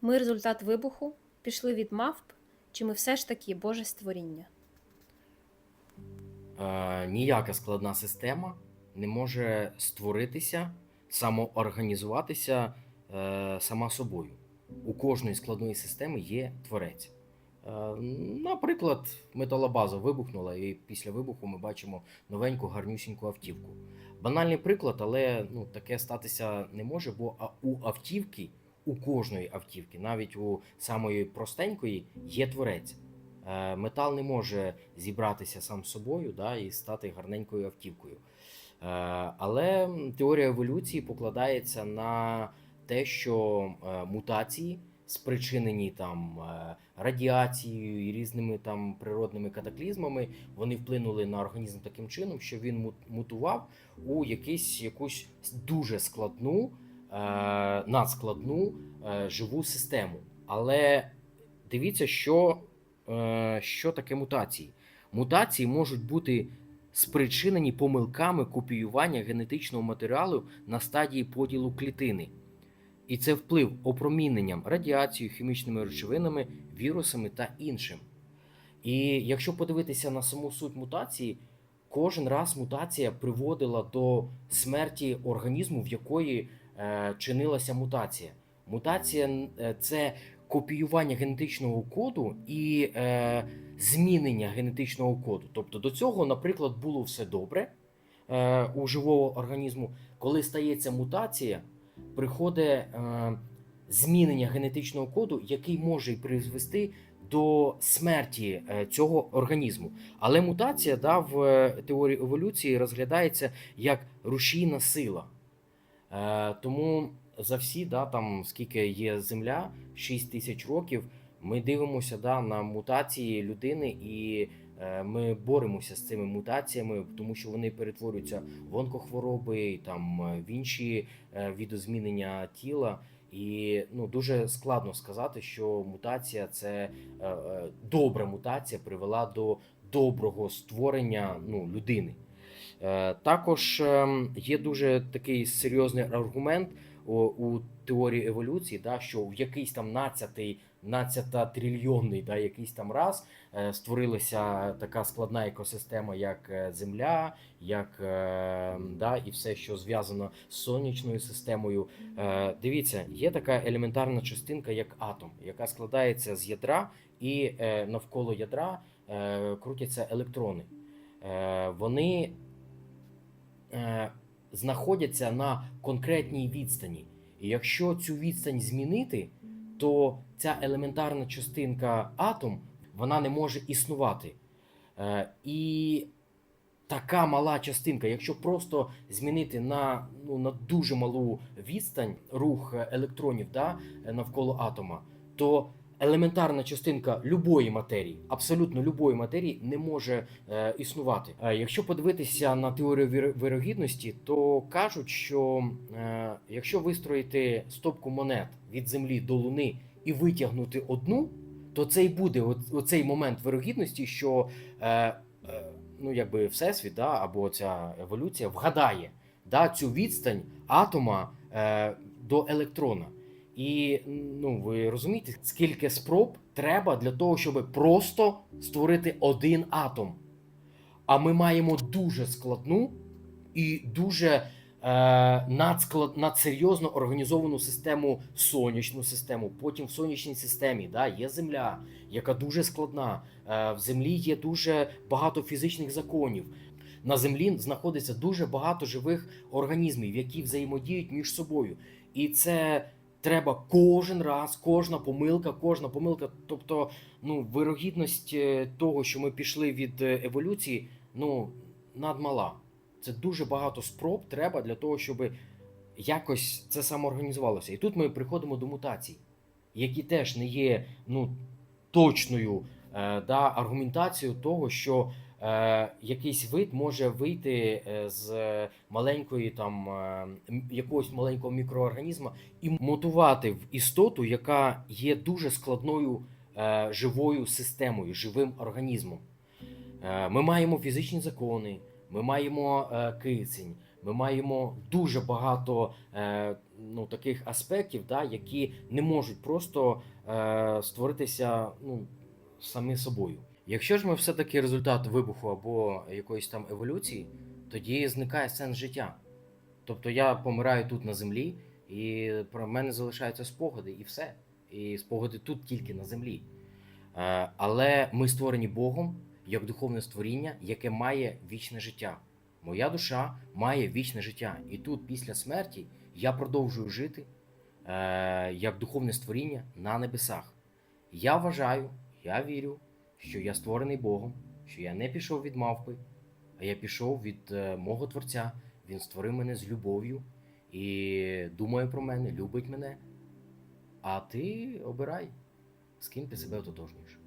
Ми результат вибуху, пішли від мавп, чи ми все ж таки Боже створіння? Е, ніяка складна система не може створитися, самоорганізуватися е, сама собою. У кожної складної системи є творець. Е, наприклад, металобаза вибухнула, і після вибуху ми бачимо новеньку гарнюсіньку автівку. Банальний приклад, але ну, таке статися не може, бо у автівки, у кожної автівки, навіть у самої простенької, є творець. Е, Метал не може зібратися сам собою да, і стати гарненькою автівкою. Е, Але теорія еволюції покладається на те, що е, мутації, спричинені там радіацією і різними там природними катаклізмами, вони вплинули на організм таким чином, що він мутував у якийсь, якусь дуже складну, надскладну е, живу систему. Але дивіться, що е, що таке мутації. Мутації можуть бути спричинені помилками копіювання генетичного матеріалу на стадії поділу клітини. І це вплив опроміненням радіацією, хімічними речовинами, вірусами та іншим. І якщо подивитися на саму суть мутації, кожен раз мутація приводила до смерті організму, в якої е, чинилася мутація. Мутація е, це копіювання генетичного коду і е, змінення генетичного коду. Тобто до цього, наприклад, було все добре е, у живого організму. Коли стається мутація, приходить е, змінення генетичного коду, який може призвести до смерті е, цього організму. Але мутація да, в е, теорії еволюції розглядається як рушійна сила. Е, тому за всі, да, там, скільки є Земля, 6 тисяч років, ми дивимося да, на мутації людини і е, ми боремося з цими мутаціями, тому що вони перетворюються в онкохвороби, там в інші е, відозмінення тіла. І ну дуже складно сказати, що мутація це е, е, добра мутація привела до доброго створення ну, людини. Е, Також ем, є дуже такий серйозний аргумент у, теорії еволюції, да, що в якийсь там надцятий, надцята трильйонний, да, якийсь там раз е, створилася така складна екосистема, як е, Земля, як да, і все, що зв'язано з сонячною системою. Дивіться, є така елементарна частинка, як атом, яка складається з ядра, і навколо ядра крутяться електрони. Вони е, знаходяться на конкретній відстані. І якщо цю відстань змінити, то ця елементарна частинка атом вона не може існувати. Е, і така мала частинка, якщо просто змінити на, ну, на дуже малу відстань рух е, електронів да, навколо атома, то елементарна частинка любої матерії, абсолютно любої матерії, не може е, існувати. Е, якщо подивитися на теорію віро- вірогідності, то кажуть, що е, якщо вистроїти стопку монет від землі до луни і витягнути одну, то це й буде оцей момент вирогідності, що е, е, ну, якби всесвіт да, або ця еволюція вгадає да, цю відстань атома е, до електрона. І ну, ви розумієте, скільки спроб треба для того, щоб просто створити один атом. А ми маємо дуже складну і дуже е, надсклад, надсерйозно організовану систему, сонячну систему. Потім в сонячній системі да, є Земля, яка дуже складна. Е, в землі є дуже багато фізичних законів. На землі знаходиться дуже багато живих організмів, які взаємодіють між собою. І це треба кожен раз, кожна помилка, кожна помилка. Тобто, ну, вирогідність е, того, що ми пішли від е, еволюції, ну, надмала. Це дуже багато спроб треба для того, щоб якось це самоорганізувалося. І тут ми приходимо до мутацій, які теж не є ну, точною е, да, аргументацією того, що якийсь вид може вийти е, з маленької там е, якогось маленького мікроорганізму і мутувати в істоту, яка є дуже складною е, живою системою, живим організмом. Е, Ми маємо фізичні закони, ми маємо е, кисень, ми маємо дуже багато е, ну, таких аспектів, да, які не можуть просто е, створитися ну, самі собою. Якщо ж ми все-таки результат вибуху або якоїсь там еволюції, тоді зникає сенс життя. Тобто я помираю тут на землі, і про мене залишаються спогади, і все. І спогади тут тільки на землі. Е, Але ми створені Богом як духовне створіння, яке має вічне життя. Моя душа має вічне життя. І тут, після смерті, я продовжую жити е, як духовне створіння на небесах. Я вважаю, я вірю, що я створений Богом, що я не пішов від мавпи, а я пішов від е, мого Творця. Він створив мене з любов'ю і думає про мене, любить мене. А ти обирай, з ким ти себе ототожнюєш.